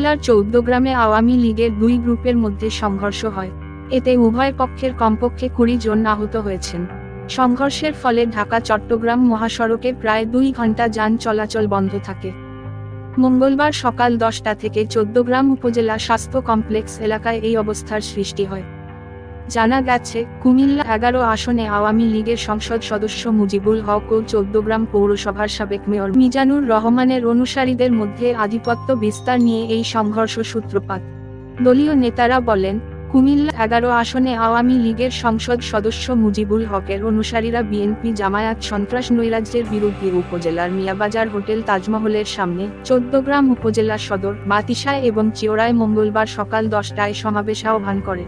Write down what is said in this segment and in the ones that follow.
কুমিল্লার চৌদ্দগ্রামে আওয়ামী লীগের দুই গ্রুপের মধ্যে সংঘর্ষ হয়। এতে উভয় পক্ষের কমপক্ষে কুড়ি জন আহত হয়েছেন। সংঘর্ষের ফলে ঢাকা, চট্টগ্রাম মহাসড়কে প্রায় দুই ঘণ্টা যান চলাচল বন্ধ থাকে। মঙ্গলবার সকাল দশটা থেকে চোদ্দগ্রাম উপজেলা স্বাস্থ্য কমপ্লেক্স এলাকায় এই অবস্থার সৃষ্টি হয়। জানা গেছে, কুমিল্লা এগারো আসনে আওয়ামী লীগের সংসদ সদস্য মুজিবুল হক ও চোদ্দগ্রাম পৌরসভার সাবেক মেয়র মিজানুর রহমানের অনুসারীদের মধ্যে আধিপত্য বিস্তার নিয়ে এই সংঘর্ষ সূত্রপাত। দলীয় নেতারা বলেন, কুমিল্লা এগারো আসনে আওয়ামী লীগের সংসদ সদস্য মুজিবুল হকের অনুসারীরা বিএনপি জামায়াত সন্ত্রাস নৈরাজ্যের বিরুদ্ধে উপজেলার মিয়াবাজার হোটেল তাজমহলের সামনে চোদ্দগ্রাম উপজেলা সদর মাতিসায় এবং চিওড়ায় মঙ্গলবার সকাল দশটায় সমাবেশ আহ্বান করে।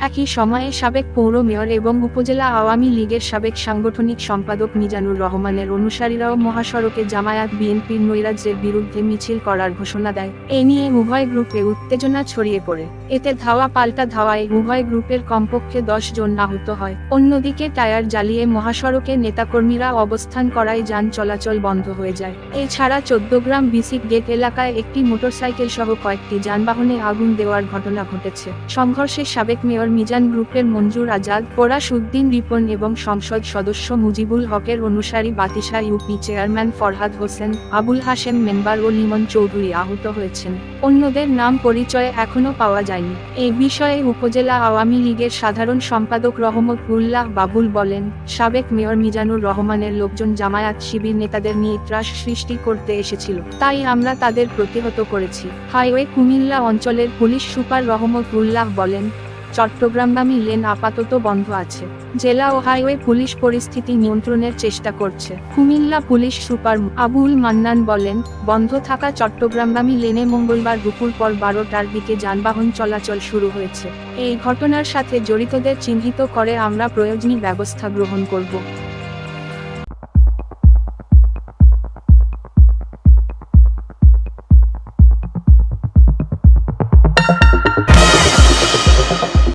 একই সময়ে সাবেক পৌর মেয়র এবং উপজেলা আওয়ামী লীগের সাবেক সাংগঠনিক সম্পাদক মিজানুর রহমানের অনুসারীরাও মহাসড়কে জামায়াত বিএনপির নৈরাজ্যের বিরুদ্ধে মিছিল করার ঘোষণা দেয়। এ নিয়ে উভয় গ্রুপে উত্তেজনা ছড়িয়ে পড়ে। এতে ধাওয়া পাল্টা ধাওয়ায় উভয় গ্রুপের কমপক্ষে দশ জন আহত হয়। অন্যদিকে টায়ার জ্বালিয়ে মহাসড়কে নেতাকর্মীরা অবস্থান করায় যান চলাচল বন্ধ হয়ে যায়। এছাড়া চোদ্দগ্রাম বিসিক গেট এলাকায় একটি মোটরসাইকেল সহ কয়েকটি যানবাহনে আগুন দেওয়ার ঘটনা ঘটেছে। সংঘর্ষে সাবেক মেয়র মিজান গ্রুপের মঞ্জুর আজাদ পোরাস উদ্দিন রিপন এবং সংসদ সদস্য মুজিবুল হকের অনুসারী Batisha UP chairman Farhad Hossain, Abul Hashem member ও লিমন চৌধুরী আহত হয়েছেন। অন্যদের নাম পরিচয় এখনও পাওয়া যায়নি। এই বিষয়ে উপজেলা আওয়ামী লীগের সাধারণ সম্পাদক রহমত উল্লাহ বাবুল বলেন, সাবেক মেয়র মিজানুর রহমানের লোকজন জামায়াত শিবির নেতাদের নিয়ে ত্রাস সৃষ্টি করতে এসেছিল। তাই আমরা তাদের প্রতিহত করেছি। হাইওয়ে কুমিল্লা অঞ্চলের পুলিশ সুপার রহমত উল্লাহ বলেন চট্টগ্রামগামী লেন আপাতত বন্ধ আছে। জেলা ও হাইওয়ে পুলিশ পরিস্থিতি নিয়ন্ত্রণের চেষ্টা করছে। কুমিল্লা পুলিশ সুপার আবুল মান্নান বলেন, বন্ধ থাকা চট্টগ্রামগামী লেনে মঙ্গলবার দুপুর পর বারোটার দিকে যানবাহন চলাচল শুরু হয়েছে। এই ঘটনার সাথে জড়িতদের চিহ্নিত করে আমরা প্রয়োজনীয় ব্যবস্থা গ্রহণ করব।